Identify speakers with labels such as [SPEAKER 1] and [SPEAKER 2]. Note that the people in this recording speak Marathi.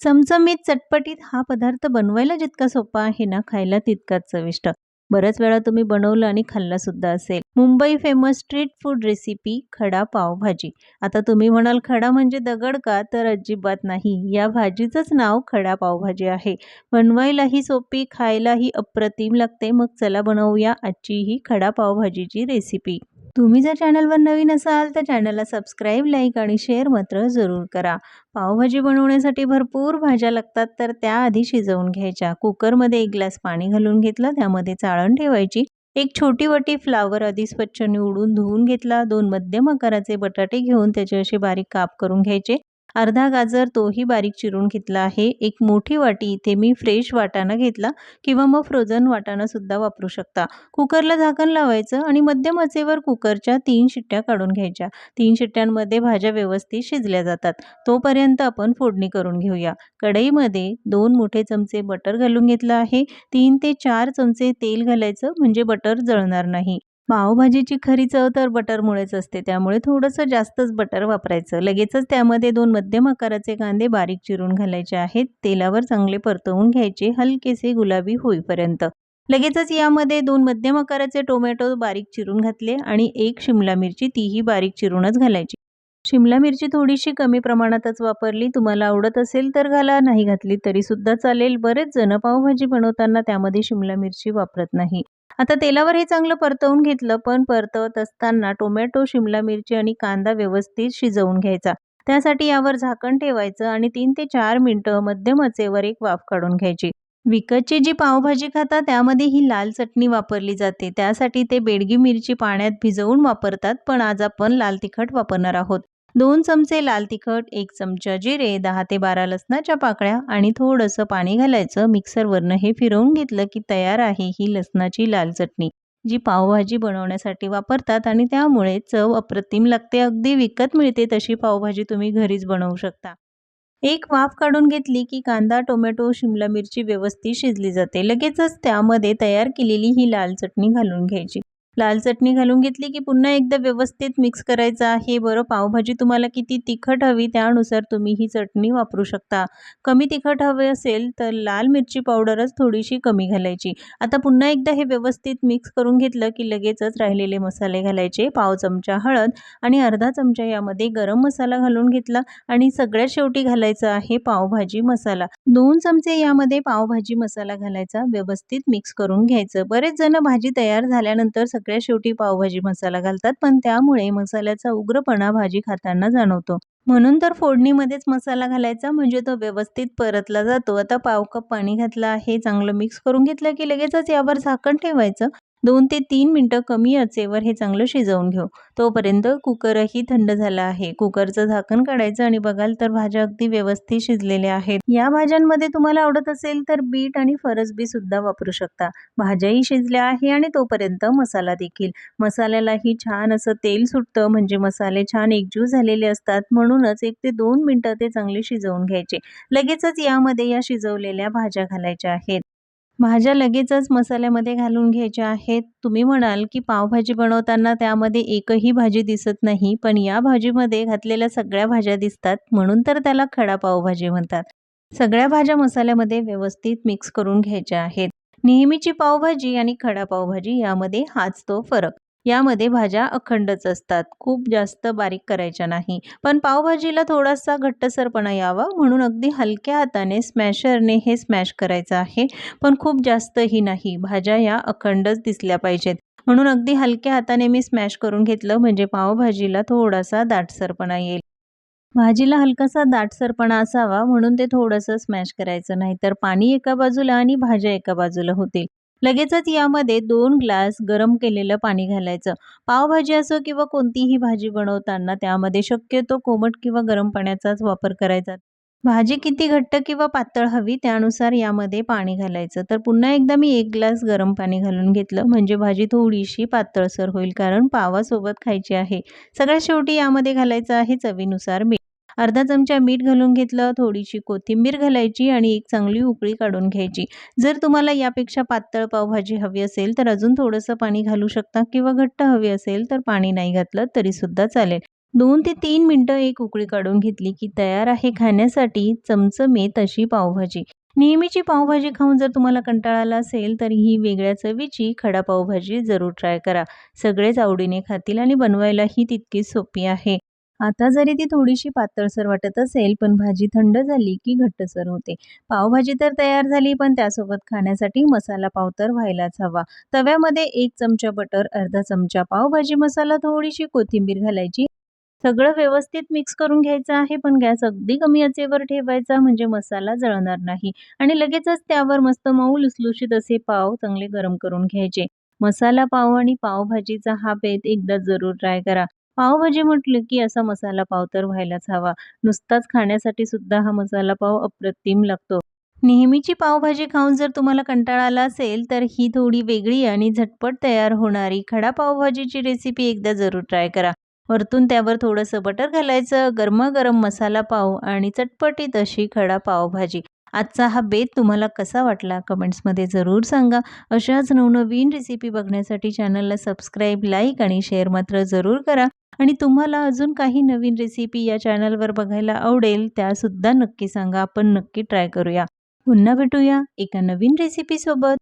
[SPEAKER 1] चमचमीत चटपटीत हा पदार्थ बनवायला जितका सोपा आहे ना खायला तितकाच चविष्ट. बऱ्याच वेळा तुम्ही बनवलं आणि खाल्ला सुद्धा असेल. Mumbai famous street food recipe खडा पावभाजी. आता तुम्ही म्हणाल खडा म्हणजे दगड का? तर अजिबात नाही. या भाजीचंच नाव खडा पावभाजी आहे. बनवायलाही सोपी खायलाही अप्रतिम लागते. मग चला बनवूया आजची ही खडा पावभाजीची रेसिपी तुम्ही जर चॅनलवर नवीन असाल तर चॅनलला सबस्क्राईब लाईक आणि शेअर मात्र जरूर करा. पावभाजी बनवण्यासाठी भरपूर भाज्या लागतात तर त्याआधी शिजवून घ्यायच्या. कुकरमध्ये एक ग्लास पाणी घालून घेतलं त्यामध्ये चाळण ठेवायची. एक छोटी वाटी फ्लावर आधी स्वच्छ निवडून धुवून घेतला. दोन मध्यम आकाराचे बटाटे घेऊन त्याचे असे बारीक काप करून घ्यायचे. अर्धा गाजर तोही बारीक चिरून घेतला आहे. एक मोठी वाटी इथे मी फ्रेश वाटाणा घेतला किंवा मग फ्रोझन वाटाणासुद्धा वापरू शकता. कुकरला झाकण लावायचं आणि मध्यम आचेवर कुकरच्या तीन शिट्ट्या काढून घ्यायच्या. तीन शिट्ट्यांमध्ये भाज्या व्यवस्थित शिजल्या जातात. तोपर्यंत आपण फोडणी करून घेऊया. कढईमध्ये दोन मोठे चमचे बटर घालून घेतलं आहे. तीन ते चार चमचे तेल घालायचं म्हणजे बटर जळणार नाही. पावभाजीची खरी चव तर बटरमुळेच असते. त्यामुळे थोडंसं जास्तच बटर वापरायचं. लगेचच त्यामध्ये दोन मध्यम आकाराचे कांदे बारीक चिरून घालायचे आहेत. तेलावर चांगले परतवून घ्यायचे. हलकेसे गुलाबी होईपर्यंत. लगेचच यामध्ये दोन मध्यम आकाराचे टोमॅटो बारीक चिरून घातले आणि एक शिमला मिरची. तीही बारीक चिरूनच घालायची. शिमला मिरची थोडीशी कमी प्रमाणातच वापरली. तुम्हाला आवडत असेल तर घाला. नाही घातली तरीसुद्धा चालेल. बरेच जण पावभाजी बनवताना त्यामध्ये शिमला मिरची वापरत नाही. आता तेलावर हे चांगलं परतवून घेतलं पण परतवत असताना टोमॅटो शिमला मिरची आणि कांदा व्यवस्थित शिजवून घ्यायचा. त्यासाठी यावर झाकण ठेवायचं आणि तीन ते चार मिनटं मध्यम आचेवर एक वाफ काढून घ्यायची. विकतची जी पावभाजी खाता त्यामध्ये ही लाल चटणी वापरली जाते. त्यासाठी ते बेडगी मिरची पाण्यात भिजवून वापरतात पण आज आपण लाल तिखट वापरणार आहोत. दोन चमचे लाल तिखट एक चमचा जिरे दहा ते बारा लसणाच्या पाकळ्या आणि थोडंसं पाणी घालायचं. मिक्सरवरनं हे फिरवून घेतलं की तयार आहे ही लसणाची लाल चटणी जी पावभाजी बनवण्यासाठी वापरतात आणि त्यामुळे चव अप्रतिम लागते. अगदी विकत मिळते तशी पावभाजी तुम्ही घरीच बनवू शकता. एक वाफ काढून घेतली की कांदा टोमॅटो शिमला मिरची व्यवस्थित शिजली जाते. लगेचच त्यामध्ये तयार केलेली ही लाल चटणी घालून घ्यायची. लाल चटणी घालून घेतली की पुन्हा एकदा व्यवस्थित मिक्स करायचं. आहे बरं पावभाजी तुम्हाला किती तिखट हवी त्यानुसार तुम्ही ही चटणी वापरू शकता. कमी तिखट हवे असेल तर लाल मिरची पावडरच थोडीशी कमी घालायची. आता पुन्हा एकदा हे व्यवस्थित मिक्स करून घेतलं की लगेचच राहिलेले मसाले घालायचे. पाव चमचा हळद आणि अर्धा चमचा यामध्ये गरम मसाला घालून घेतला आणि सगळ्यात शेवटी घालायचं आहे पावभाजी मसाला. दोन चमचे यामध्ये पावभाजी मसाला घालायचा. व्यवस्थित मिक्स करून घ्यायचं. बरेच जण भाजी तयार झाल्यानंतर सगळ्या शेवटी पावभाजी मसाला घालतात पण त्यामुळे मसाल्याचा उग्रपणा भाजी खाताना जाणवतो. म्हणून तर फोडणीमध्येच मसाला घालायचा म्हणजे तो व्यवस्थित परतला जातो. आता पाव कप पाणी घातलं आहे चांगलं मिक्स करून घेतलं की लगेचच यावर झाकण ठेवायचं. दोन ते तीन मिनटं कमी आचेवर हे चांगलं शिजवून घेऊ. तोपर्यंत कुकरही थंड झाला आहे. कुकरचं झाकण काढायचं आणि बघाल तर भाज्या अगदी व्यवस्थित शिजलेल्या आहेत. या भाज्यांमध्ये तुम्हाला आवडत असेल तर बीट आणि फरसबी सुद्धा वापरू शकता. भाज्याही शिजल्या आहे आणि तोपर्यंत मसाला देखील. मसाल्यालाही छान असं तेल सुटतं म्हणजे मसाले छान एकजू झालेले असतात. म्हणूनच एक ते दोन मिनटं ते चांगले शिजवून घ्यायचे. लगेचच यामध्ये या शिजवलेल्या भाज्या घालायच्या आहेत. भाज्या लगेचच मसाल्यामध्ये घालून घ्यायच्या आहेत. तुम्ही म्हणाल की पावभाजी बनवताना त्यामध्ये एकही भाजी दिसत नाही पण या भाजीमध्ये घातलेल्या सगळ्या भाज्या दिसतात म्हणून तर त्याला खडा पावभाजी म्हणतात. सगळ्या भाज्या मसाल्यामध्ये व्यवस्थित मिक्स करून घ्यायच्या आहेत. नेहमीची पावभाजी आणि खडा पावभाजी यामध्ये हाच तो फरक. यामध्ये भाज्या अखंडच असतात. खूप जास्त बारीक करायच्या नाही. पण पावभाजीला थोडासा घट्टसरपणा यावा म्हणून अगदी हलक्या हाताने स्मॅशरने हे स्मॅश करायचं आहे. पण खूप जास्तही नाही. भाज्या या अखंडच दिसल्या पाहिजेत. म्हणून अगदी हलक्या हाताने मी स्मॅश करून घेतलं म्हणजे पावभाजीला थोडासा दाटसरपणा येईल. भाजीला हलकासा दाटसरपणा असावा म्हणून ते थोडंसं स्मॅश करायचं नाही तर पाणी एका बाजूला आणि भाज्या एका बाजूला होतील. लगेचच यामध्ये दोन ग्लास गरम केलेलं पाणी घालायचं. पावभाजी असो किंवा कोणतीही भाजी बनवताना त्यामध्ये शक्यतो कोमट किंवा गरम पाण्याचाच वापर करायचा. भाजी किती घट्ट किंवा पातळ हवी त्यानुसार यामध्ये पाणी घालायचं. तर पुन्हा एकदा मी एक ग्लास गरम पाणी घालून घेतलं. म्हणजे भाजी थोडीशी पातळसर होईल कारण पावासोबत खायची आहे. सगळ्यात शेवटी यामध्ये घालायचं आहे चवीनुसार मीठ. अर्धा चमचा मीठ घालून घेतलं थोडीशी कोथिंबीर घालायची आणि एक चांगली उकळी काढून घ्यायची. जर तुम्हाला यापेक्षा पातळ पावभाजी हवी असेल तर अजून थोडंसं पाणी घालू शकता किंवा घट्ट हवी असेल तर पाणी नाही घातलं तरीसुद्धा चालेल. दोन ते तीन मिनटं एक उकळी काढून घेतली की तयार आहे खाण्यासाठी चमचमीत अशी पावभाजी. नेहमीची पावभाजी खाऊन जर तुम्हाला कंटाळा आला असेल तर ही वेगळ्या चवीची खडा पावभाजी जरूर ट्राय करा. सगळेच आवडीने खातील आणि बनवायलाही तितकीच सोपी आहे. आता जरी ती थोडीशी पातळसर वाटत असेल पण भाजी थंड झाली की घट्टसर होते. पावभाजी तर तयार झाली पण त्यासोबत खाण्यासाठी मसाला पाव तर व्हायलाच हवा. तव्यामध्ये एक चमचा बटर अर्धा चमचा पावभाजी मसाला थोडीशी कोथिंबीर घालायची. सगळं व्यवस्थित मिक्स करून घ्यायचं आहे पण गॅस अगदी कमी आचेवर ठेवायचा म्हणजे मसाला जळणार नाही. आणि लगेचच त्यावर मस्त मऊ लुसलुशीत असे पाव चांगले गरम करून घ्यायचे. मसाला पाव आणि पावभाजीचा हा बेत एकदा जरूर ट्राय करा. पावभाजी म्हटलं की असा मसाला पाव तर व्हायलाच हवा. नुसताच खाण्यासाठी सुद्धा हा मसाला पाव अप्रतिम लागतो. नेहमीची पावभाजी खाऊन जर तुम्हाला कंटाळा आला असेल तर ही थोडी वेगळी आणि झटपट तयार होणारी खडा पावभाजीची रेसिपी एकदा जरूर ट्राय करा. वरतून त्यावर थोडंसं बटर घालायचं गरमागरम मसाला पाव आणि चटपटीत अशी खडा पावभाजी. आजचा हा बेत तुम्हाला कसा वाटला कमेंट्समध्ये जरूर सांगा. अशाच नवनवीन रेसिपी बघण्यासाठी चॅनलला सबस्क्राईब लाईक आणि शेअर मात्र जरूर करा. आणि तुम्हाला अजून काही नवीन रेसिपी या चॅनलवर बघायला आवडेल त्यासुद्धा नक्की सांगा. आपण नक्की ट्राय करूया. पुन्हा भेटूया एका नवीन रेसिपीसोबत